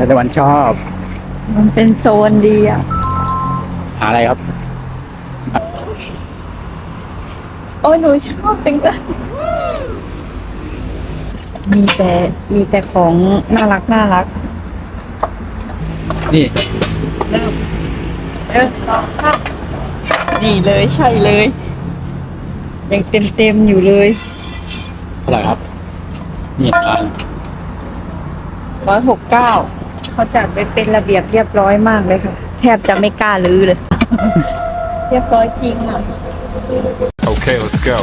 แต่ตะวันชอบ มันเป็นโซนดีอะ หาอะไรครับ โอ้ยหนูชอบจังเลยมีแต่มีแต่ของน่ารักน่ารักนี่ เริ่มเริ่มลองค่ะนี่เลยใช่เลย ยังเต็มเต็มๆอยู่เลยเท่าไหร่ครับ นี่ร้านร้อยหกเก้า เขาจัดไว้เป็นระเบียบเรียบร้อยมากเลยค่ะ แทบจะไม่กล้าลื้อเลย เรียบร้อยจริงอะ Okay, let's go.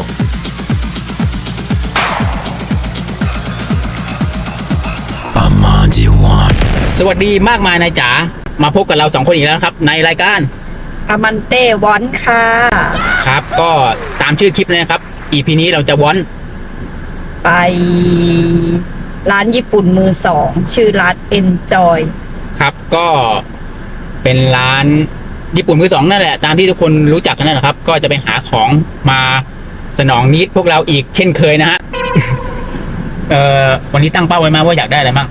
สวัสดีมากมายนายจ๋า มาพบกับเราสองคนอีกแล้วนะครับ ในรายการอามันเต้วอนค่ะ ครับ ก็ตามชื่อคลิปเลยนะครับ EP นี้เราจะวอนไป ร้านญี่ปุ่นมือสองชื่อร้าน Enjoy ครับก็เป็นร้านญี่ปุ่นมือสองนั่นแหละ ตามที่ทุกคนรู้จักกันนั่นแหละครับ ก็จะไปหาของมาสนองนิดพวกเราอีกเช่นเคยนะฮะ เอ่อวันนี้ตั้งเป้าไว้มาว่าอยากได้อะไรบ้าง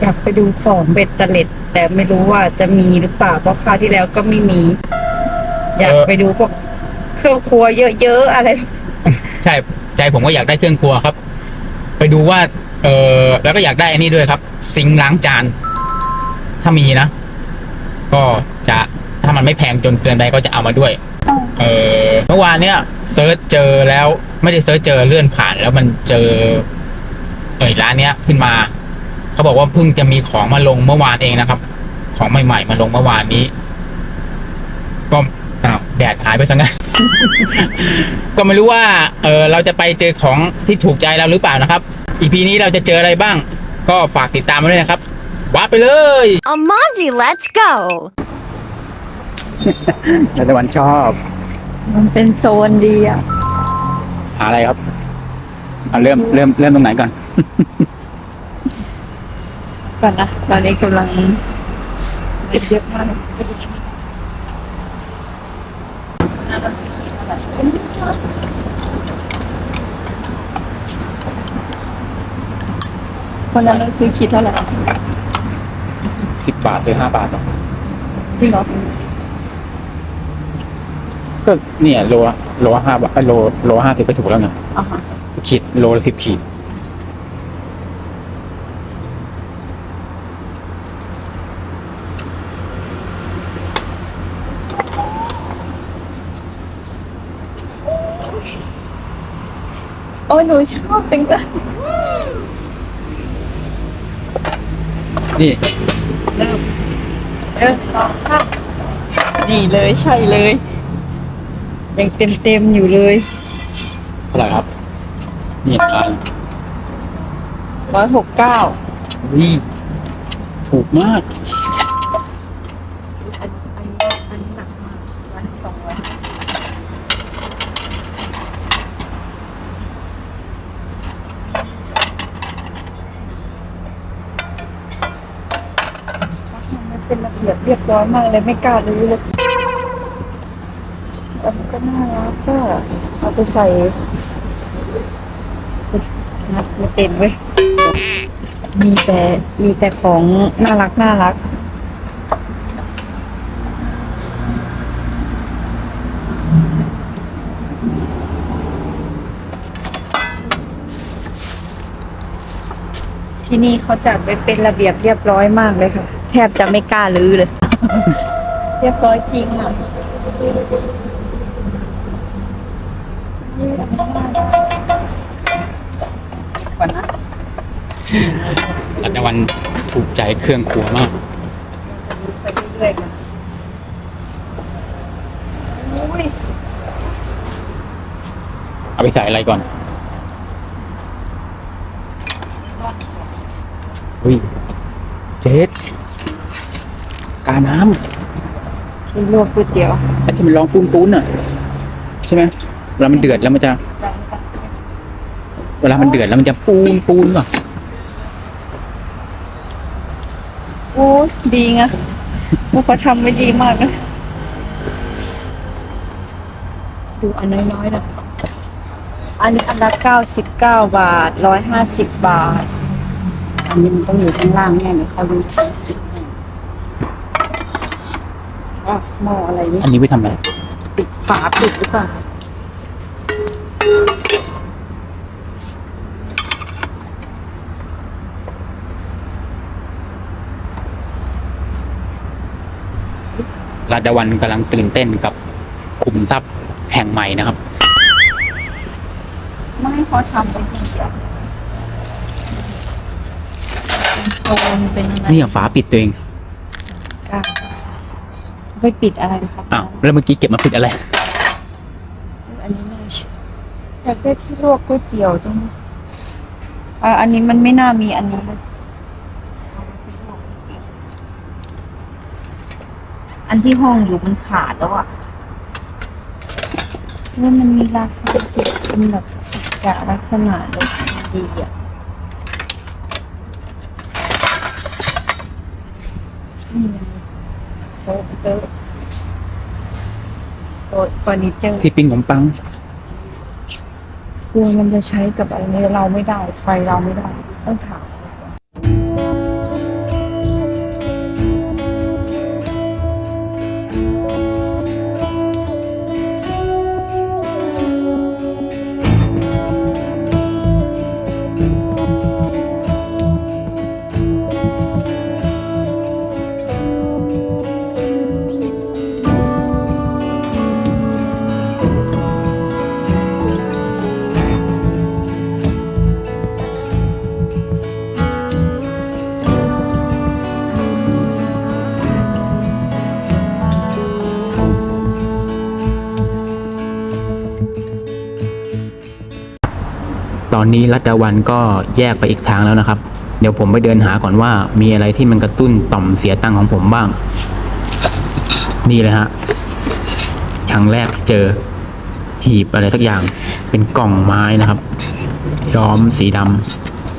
อยากไปดูของเบ็ดเตล็ด แต่ไม่รู้ว่าจะมีหรือเปล่าเพราะคราวที่แล้วก็ไม่มี อยากเออไปดูพวกเครื่องครัวเยอะๆอะไร ใช่ใจผมก็อยากได้เครื่องครัวครับ ไปดูว่า เออแล้วก็อยากได้อันนี้ด้วยครับ ซิงล้างจาน ถ้ามีนะ ก็จะถ้ามันไม่แพงจนเกินไปก็จะเอามาด้วย เออเมื่อวานเนี้ยเซิร์ชเจอแล้วไม่ได้เซิร์ชเจอเลื่อนผ่านแล้วมันเจอเอยร้านเนี้ยขึ้นมา เขาบอกว่าเพิ่งจะมีของมาลงเมื่อวานเองนะครับ ของใหม่ๆมาลงเมื่อวานนี้ ก็อ้าวแดดหายไปซะงั้นก็ไม่รู้ว่า เออเราจะไปเจอของที่ถูกใจเราหรือเปล่านะครับ อีพีนี้เราจะเจออะไรบ้าง ก็ฝากติดตามมาด้วยนะครับว้าไปเลย Amondi, let's go! แต่ตะวันชอบมันเป็นโซนดีอะ หาอะไรครับเอาเริ่มเริ่มเริ่มตรงไหนก่อน ก่อนนะ ตอนนี้กำลังเยอะมาก คนนั้นเราซื้อขีดเท่าไหร่สิบบาทหรือห้าบาทหรอจริงเหรอก็เนี่ยโลละโลละห้าบาทเอ้ยโลโลห้าสิบก็ถูกแล้วไงอ่าฮะขีดโลละสิบขีดโอ้ยหนูชอบจังเลย นี่เริ่มเริ่มลองค่ะนี่เลยใช่เลย ยังเต็มเต็มๆอยู่เลยเท่าไหร่ครับ นี่ร้านร้อยหกเก้านี่ถูกมาก อันอันอันหนักมากร้อยสองร้อยมัน เรียบร้อยมากเลยไม่กล้ารื้อเลยอันก็น่ารักก็เอาไปใส่นัดไม่เต็มเว้ยมีแต่มีแต่ของน่ารักน่ารักที่นี่เขาจัดไว้เป็นระเบียบเรียบร้อยมากเลยค่ะ แทบจะไม่กล้าลื้อเลย เรียบร้อยจริงอะก่อนนะรัตวันถูกใจเครื่องครัวมากไปเรื่อยๆกันอุ้ยเอาไปใส่อะไรก่อนอุ้ยเจ๊ ดกาน้มีลวกก๋วยเตี๋ยวำไอ้ที่มันร้องปูนปูนๆอะ ใช่ไหมเวลามันเดือดแล้วมันจะ เวลามันเดือดแล้วมันจะปูนปูนๆป่ะโอ้ดีไงพวกเขาทำไว้ดีมากนะดูอันน้อยๆนะอันนี้อันละเก้าสิบเก้าบาทร้อยห้าสิบบาท อันนนี้มันต้องอยู่ข้างล่างแน่เลยเขาดู อะหม้ออะไรนี่อันนี้ไว้ทำอะไรปิดฝาปิดหรือเปล่าราดาวันกำลังตื่นเต้นกับขุมทรัพย์แห่งใหม่นะครับ ไม่ให้เขาทำไปดีอะเป็นโซนเป็นอะไรนี่ฝาปิดตัวเองกัน ไปปิดอะไรครับอ้าวแล้วเมื่อกี้เก็บมาปิดอะไร อันนี้ไม่ใช่อยากได้ที่ลวกก๋วยเตี๋ยวตรงนี้อ่าอันนี้มันไม่น่ามีอันนี้เลยอันที่ห้องอยู่มันขาดแล้วอะแล้วมันมีราคาติดเป็นแบบกะลักษณะเลยดีอะนี่ไงโต๊ะโต๊ะโต๊ะเฟอร์นิเจอร์ที่ปิ้งขนมปังกลัวมันจะใช้กับอะไรนี้เราไม่ได้ ไฟเราไม่ได้ ต้องถาม ตอนนี้รัตวันก็แยกไปอีกทางแล้วนะครับ เดี๋ยวผมไปเดินหาก่อนว่ามีอะไรที่มันกระตุ้นต่อมเสียตังของผมบ้าง นี่เลยฮะอย่างแรกเจอหีบอะไรสักอย่าง เป็นกล่องไม้นะครับ ย้อมสีด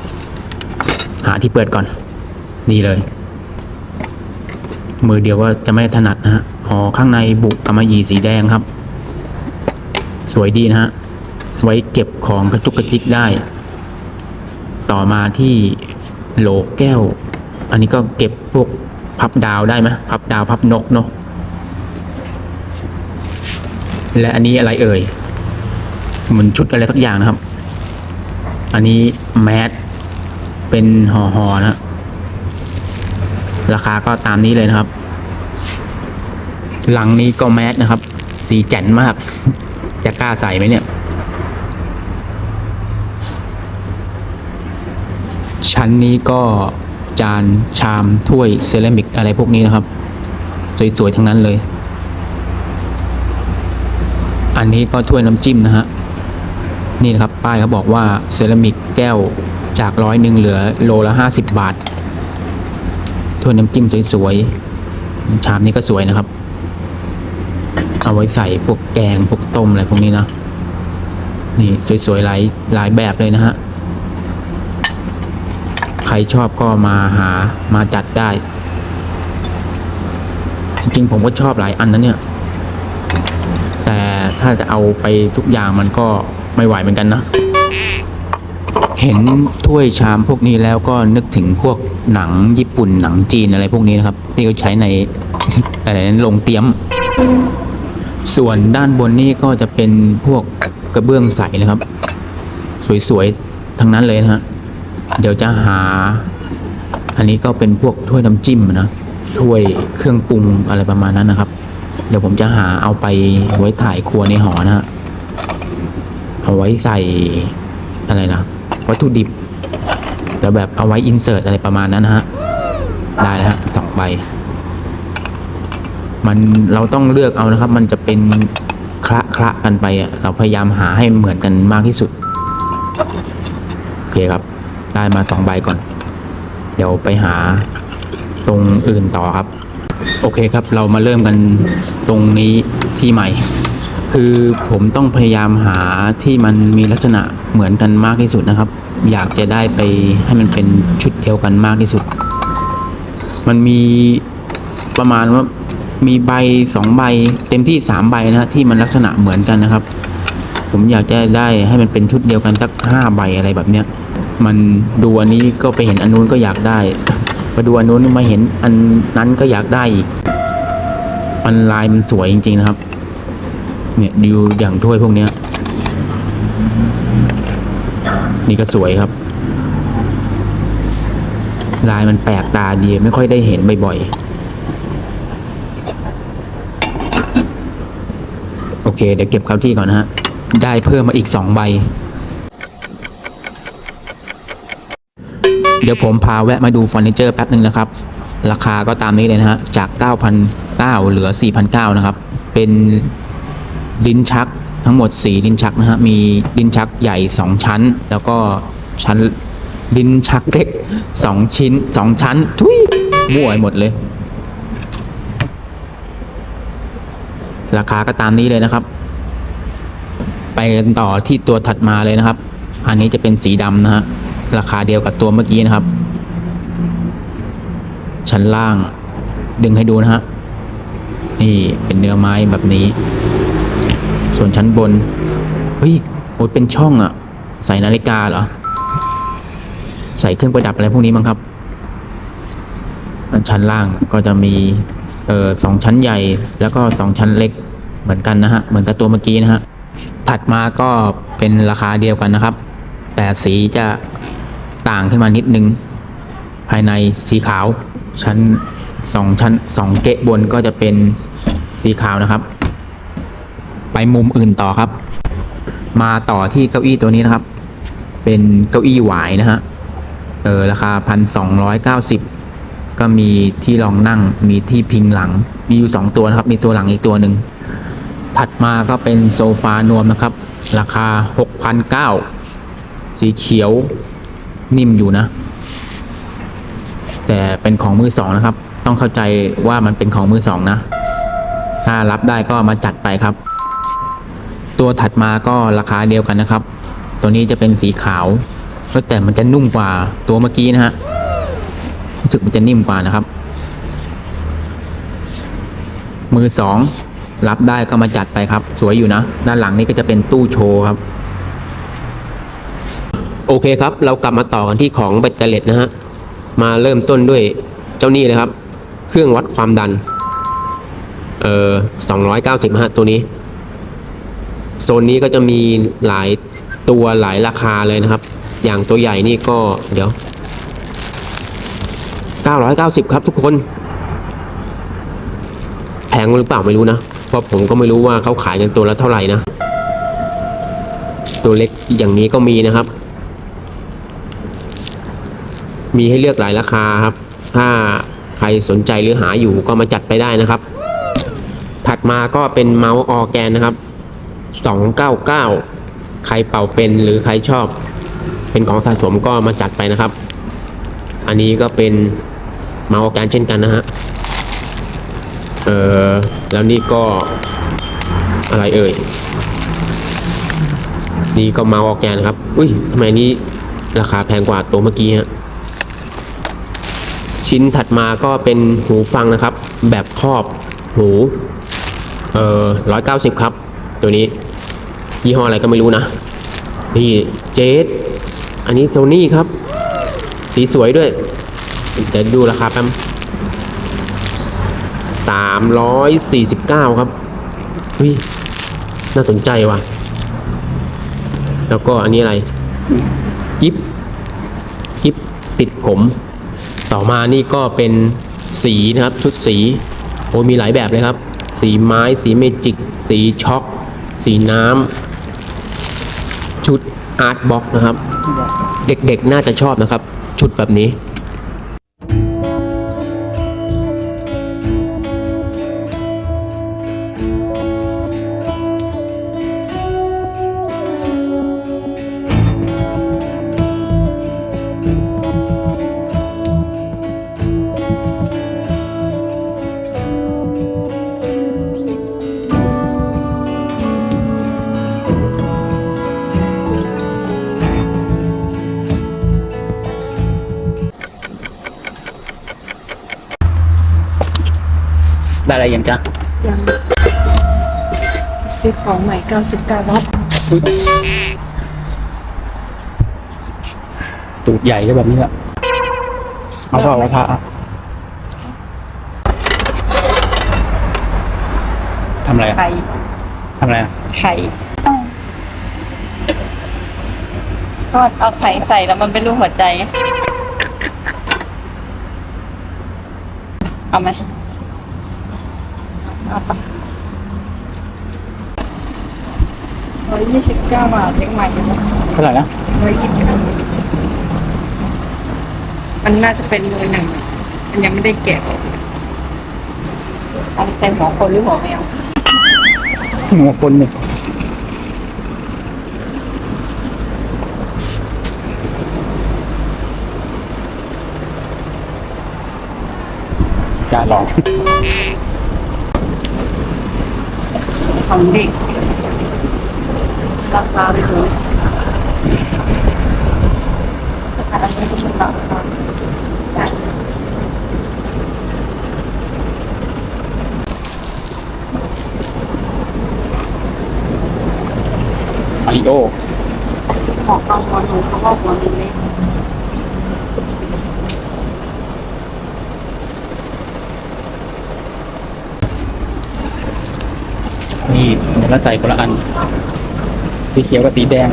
ำหาที่เปิดก่อน นี่เลย มือเดียวก็จะไม่ถนัดนะฮะห่อข้างในบุกกำมะหยี่สีแดงครับ สวยดีนะฮะ ไว้เก็บของกระจุกกระจิกได้ ต่อมาที่โหลแก้ว อันนี้ก็เก็บพวกพับดาวได้ไหมพับดาวพับนกเนาะและอันนี้อะไรเอ่ยเหมือนชุดอะไรสักอย่างนะครับ อันนี้แมสเป็นห่อหอๆนะ ราคาก็ตามนี้เลยนะครับ หลังนี้ก็แมสนะครับ สีแจ๋นมาก จะกล้าใส่ไหมเนี่ย ชั้นนี้ก็จานชามถ้วยเซรามิกอะไรพวกนี้นะครับ สวยๆทั้งนั้นเลย อันนี้ก็ถ้วยน้ำจิ้มนะฮะนี่นะครับป้ายเขาบอกว่าเซรามิกแก้วจากร้อยหนึ่งเหลือโลละห้าสิบบาทถ้วยน้ำจิ้มสวยๆชามนี้ก็สวยนะครับ เอาไว้ใส่พวกแกงพวกต้มอะไรพวกนี้นะนี่สวยๆหลายหลายแบบเลยนะฮะ ชอบก็มาหามาจัดได้ จริงๆผมก็ชอบหลายอันนะเนี่ย แต่ถ้าจะเอาไปทุกอย่างมันก็ไม่ไหวเหมือนกันนะ เห็นถ้วยชามพวกนี้แล้วก็นึกถึงพวกหนังญี่ปุ่นหนังจีนอะไรพวกนี้นะครับ ที่เขาใช้ในอะไรนั้นลงเตรียม ส่วนด้านบนนี่ก็จะเป็นพวกกระเบื้องใสนะครับ สวยๆ ทั้งนั้นเลยนะฮะ เดี๋ยวจะหา อันนี้ก็เป็นพวกถ้วยน้ำจิ้มนะถ้วยเครื่องปรุงอะไรประมาณนั้นนะครับ เดี๋ยวผมจะหาเอาไปไว้ถ่ายครัวในหอนะฮะเอาไว้ใส่อะไรนะวัตถุดิบแล้วแบบเอาไว้อินเสิร์ตอะไรประมาณนั้นนะฮะได้แล้วฮะสองใบมันเราต้องเลือกเอานะครับ มันจะเป็นคละคละกันไปอะเราพยายามหาให้เหมือนกันมากที่สุด โอเคครับ ได้มาสองใบก่อน เดี๋ยวไปหาตรงอื่นต่อครับ โอเคครับเรามาเริ่มกันตรงนี้ที่ใหม่ คือผมต้องพยายามหาที่มันมีลักษณะเหมือนกันมากที่สุดนะครับ อยากจะได้ไปให้มันเป็นชุดเดียวกันมากที่สุด มันมีประมาณว่ามีใบสองใบเต็มที่สามใบนะที่มันลักษณะเหมือนกันนะครับ ผมอยากจะได้ให้มันเป็นชุดเดียวกันสักห้าใบอะไรแบบเนี้ย มันดูอันนี้ก็ไปเห็นอันนู้นก็อยากได้มาดูอันนู้นมาเห็นอันนั้นก็อยากได้อีกมันลายมันสวยจริง ๆ นะครับ เนี่ยดูอย่างถ้วยพวกเนี้ย นี่ก็สวยครับ ลายมันแปลกตาดีไม่ค่อยได้เห็นบ่อยๆโอเค เดี๋ยวเก็บเข้าที่ก่อนนะฮะได้เพิ่มมาอีกสองใบ ดี๋ยวผมพาแวะมาดูเฟอร์นิเจอร์แป๊บหนึ่งนะครับ ราคาก็ตามนี้เลยนะฮะ จาก 9,900เหลือ 4,900นะครับ เป็นลิ้นชักทั้งหมด 4 ลิ้นชักนะฮะ มีลิ้นชักใหญ่ 2 ชั้น แล้วก็ชั้นลิ้นชักเล็ก 2 ชิ้น 2 ชั้น ทุยมั่วไปหมดเลย ราคาก็ตามนี้เลยนะครับ ไปกันต่อที่ตัวถัดมาเลยนะครับ อันนี้จะเป็นสีดำนะฮะ ราคาเดียวกับตัวเมื่อกี้นะครับ ชั้นล่าง ดึงให้ดูนะฮะ นี่เป็นเนื้อไม้แบบนี้ ส่วนชั้นบน เฮ้ย โอ้ยเป็นช่องอะใส่นาฬิกาเหรอ ใส่เครื่องประดับอะไรพวกนี้มั้งครับ ชั้นล่างก็จะมีเอ่อสองชั้นใหญ่แล้วก็สองชั้นเล็กเหมือนกันนะฮะ เหมือนกับตัวเมื่อกี้นะฮะ ถัดมาก็เป็นราคาเดียวกันนะครับ แต่สีจะ ต่างขึ้นมานิดนึง ภายในสีขาว ชั้นสองชั้นสองเกะบนก็จะเป็นสีขาวนะครับ ไปมุมอื่นต่อครับ มาต่อที่เก้าอี้ตัวนี้นะครับ เป็นเก้าอี้หวายนะฮะเออราคาพันสองร้อยเก้าสิบก็มีที่รองนั่งมีที่พิงหลัง มีอยู่สองตัวนะครับ มีตัวหลังอีกตัวหนึ่งถัดมาก็เป็นโซฟานวมนะครับ ราคาหกพันเก้าสีเขียว นิ่มอยู่นะ แต่เป็นของมือสองนะครับ ต้องเข้าใจว่ามันเป็นของมือสองนะ ถ้ารับได้ก็มาจัดไปครับ ตัวถัดมาก็ราคาเดียวกันนะครับ ตัวนี้จะเป็นสีขาวก็แต่มันจะนุ่มกว่าตัวเมื่อกี้นะฮะรู้สึกมันจะนิ่มกว่านะครับ มือสองรับได้ก็มาจัดไปครับ สวยอยู่นะ ด้านหลังนี้ก็จะเป็นตู้โชว์ครับ โอเคครับ เรากลับมาต่อกันที่ของเบตเตอร์เลตนะฮะ มาเริ่มต้นด้วยเจ้านี่เลยครับ เครื่องวัดความดัน เอ่อ290ฮะตัวนี้ โซนนี้ก็จะมีหลายตัวหลายราคาเลยนะครับ อย่างตัวใหญ่นี่ก็เดี๋ยว 990 ครับทุกคน แพงหรือเปล่าไม่รู้นะ เพราะผมก็ไม่รู้ว่าเขาขายกันตัวละเท่าไหร่นะ ตัวเล็กอย่างนี้ก็มีนะครับ มีให้เลือกหลายราคาครับ ถ้าใครสนใจหรือหาอยู่ก็มาจัดไปได้นะครับ ถัดมาก็เป็นเมาส์ออแกนนะครับ 299 ใครเป่าเป็นหรือใครชอบ เป็นของสะสมก็มาจัดไปนะครับ อันนี้ก็เป็นเมาส์ออแกนเช่นกันนะฮะ เออแล้วนี่ก็อะไรเอ่ย นี่ก็เมาส์ออแกนครับ อุ้ยทำไมนนี้ราคาแพงกว่าตัวเมื่อกี้ฮะ ชิ้นถัดมาก็เป็นหูฟังนะครับ แบบครอบหูเอ่อร้อยเก้าสิบครับ ตัวนี้ ยี่ห้ออะไรก็ไม่รู้นะ นี่เจสอันนี้โซนี่ครับ สีสวยด้วยเดี๋ยวดูราคาแป๊บสามร้อยสี่สิบเก้าครับเฮ้ยน่าสนใจว่ะ แล้วก็อันนี้อะไร กิฟกิฟติดผม ต่อมานี่ก็เป็นสีนะครับชุดสีโอ้ยมีหลายแบบเลยครับ สีไม้สีเมจิก สีช็อก สีน้ำชุดอาร์ตบ็อกนะครับ เด็กๆน่าจะชอบนะครับ ชุดแบบนี้ ได้อะไรยังจ๊ะยังซื้อของใหม่99วัตต์ตูดใหญ่ก็แบบนี้แหละเอาเปล่ากระทะทำอะไรอะไข่ทำอะไรอะไข่ทอดเอาไข่ใส่แล้วมันเป็นรูปหัวใจ เอาไหม เอาไปะร้อยยี่สิบเก้าบาทเล็กใหม่เลยนะเท่าไหร่นะร้อยยี่สิบมันน่าจะเป็นมือหนึ่งมันยังไม่ได้แกะออกเอาใส่หัวคนหรือหัวแมวหัวคนเนี่ยอย่าลอง ของเด็กราคาไปเลยอันนี้ก็เป็นราคามาริโอของกลางวันหนูเขาบอกว่ามันเล็ก นี่เดี๋ยวใส่คนละอัน สีเขียวกับสีแดง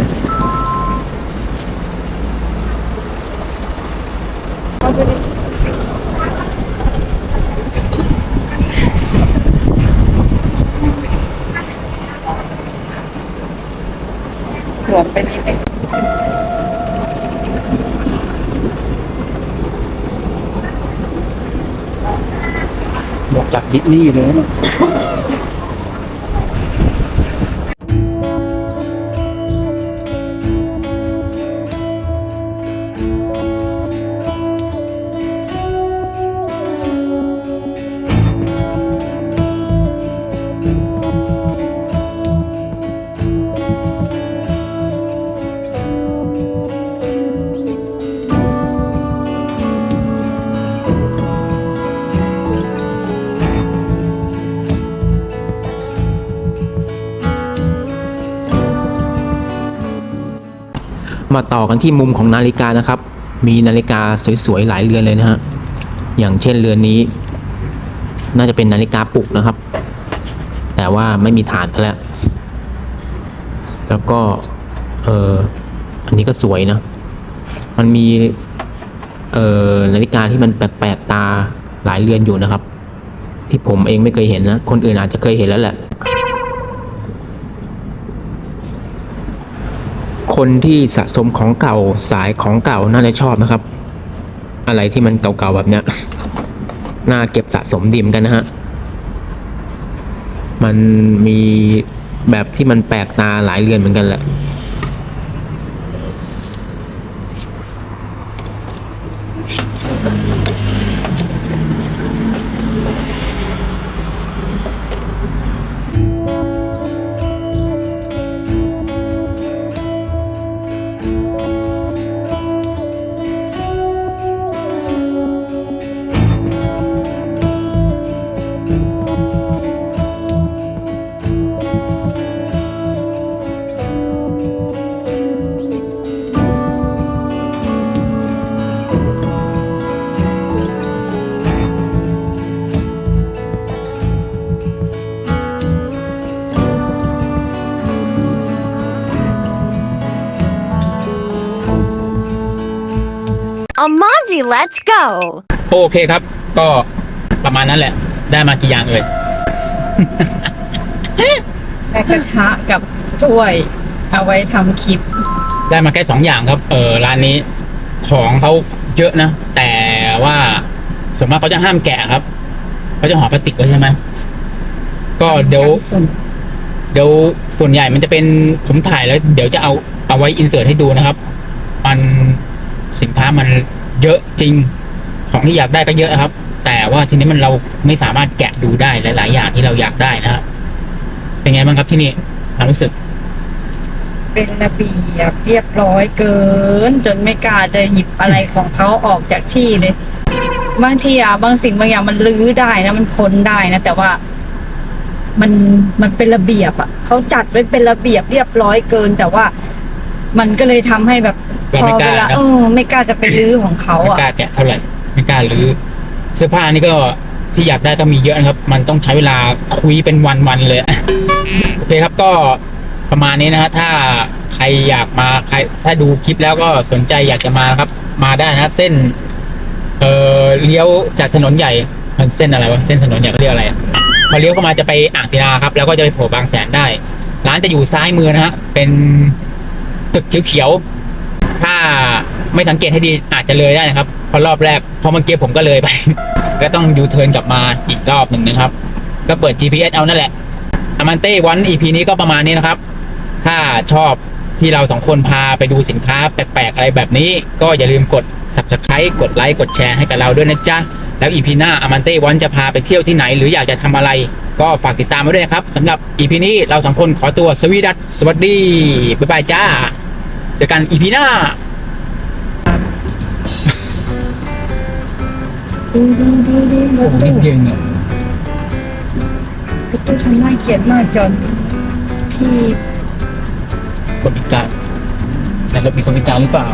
หัวไปนิดนึงบอกจากดิสนีย์เลย มาต่อกันที่มุมของนาฬิกานะครับ มีนาฬิกาสวยๆหลายเรือนเลยนะฮะ อย่างเช่นเรือนนี้ น่าจะเป็นนาฬิกาปลุกนะครับ แต่ว่าไม่มีฐานซะแล้ว แล้วก็ เอออันนี้ก็สวยนะ มันมี เออนาฬิกาที่มันแปลกๆตาหลายเรือนอยู่นะครับ ที่ผมเองไม่เคยเห็นนะ คนอื่นอาจจะเคยเห็นแล้วแหละ คนที่สะสมของเก่าสายของเก่าน่าจะชอบนะครับ อะไรที่มันเก่าๆแบบเนี้ยน่าเก็บสะสมดีมอนกันนะฮะ มันมีแบบที่มันแปลกตาหลายเรือนเหมือนกันแหละ let's go! โอเคครับ ก็ประมาณนั้นแหละ ได้มากี่อย่างเอ่ยแม่กระทะกับถ้วย เอาไว้ทำคลิป ได้มาแค่สองอย่างครับ เออร้านนี้ของเขาเยอะนะ แต่ว่าส่วนมากเขาจะห้ามแกะครับ เขาจะห่อพลาสติกไว้ใช่ไหม ก็เดี๋ยว เดี๋ยวส่วนใหญ่มันจะเป็นผมถ่ายแล้ว เดี๋ยวจะเอาเอาไว้อินเสิร์ตให้ดูนะครับ มันสินค้ามัน เยอะจริง ของที่อยากได้ก็เยอะครับ แต่ว่าทีนี้มันเราไม่สามารถแกะดูได้หลาย ๆ อย่างที่เราอยากได้นะครับเป็นไงบ้างครับที่นี่ความรู้สึก เป็นระเบียบเรียบร้อยเกิน จนไม่กล้าจะหยิบอะไรของเขาออกจากที่เลย บางทีอะบางสิ่งบางอย่างมันลื้อได้นะมันค้นได้นะแต่ว่ามันมันเป็นระเบียบอะเขาจัดไว้เป็นระเบียบเรียบร้อยเกิน แต่ว่า มันก็เลยทำให้แบบก็พอไม่กเวล้าลานะเออไม่กล้าจะไปรื้อของเขาไม่อะ กล้าแกะเท่าไหร่ไม่กล้ารื้อเสื้อผ้านี่ก็ที่อยากได้ก็มีเยอะนะครับ มันต้องใช้เวลาคุยเป็นวันๆเลย โอเคครับก็ประมาณนี้นะฮะถ้าใครอยากมาใครถ้าดูคลิปแล้วก็สนใจอยากจะมาครับ มาได้นะเส้น เอ่อเลี้ยวจากถนนใหญ่มันเส้นอะไรวะเส้นถนนใหญ่เขาเรียกอะไรอะพอเลี้ยวเข้ามาจะไปอ่างศิลาครับ แล้วก็จะไปโผล่บางแสนได้ ร้านจะอยู่ซ้ายมือนะฮะเป็น ตึกเขียวๆถ้าไม่สังเกตให้ดีอาจจะเลยได้นะครับเพราะรอบแรกพราะเมื่อกี้ผมก็เลยไป ก็ต้องยูเทิร์นกลับมาอีกรอบหนึ่งนะครับ ก็เปิด GPS เอานั่นแหละอามันเต้วัน EP นี้ก็ประมาณนี้นะครับ ถ้าชอบที่เราสองคนพาไปดูสินค้าแปลกๆอะไรแบบนี้ ก็อย่าลืมกด subscribe กดไลค์กดแชร์ให้กับเราด้วยนะจ๊ะ แล้ว EP หน้าอามันเต้วันจะพาไปเที่ยวที่ไหน หรืออยากจะทำอะไร ก็ฝากติดตามไว้ด้วยนะครับสำหรับ EP นี้เราสองคนขอตัวสวีดัสสวัสดีบ๊ายบายจ้า เจอกัน EP หน้าดูดูดูดูรถตู้จริงๆรถตู้ทำน่าเกลียดมากจอนที่คนพิการในรถมีคนพิการหรือเปล่าเ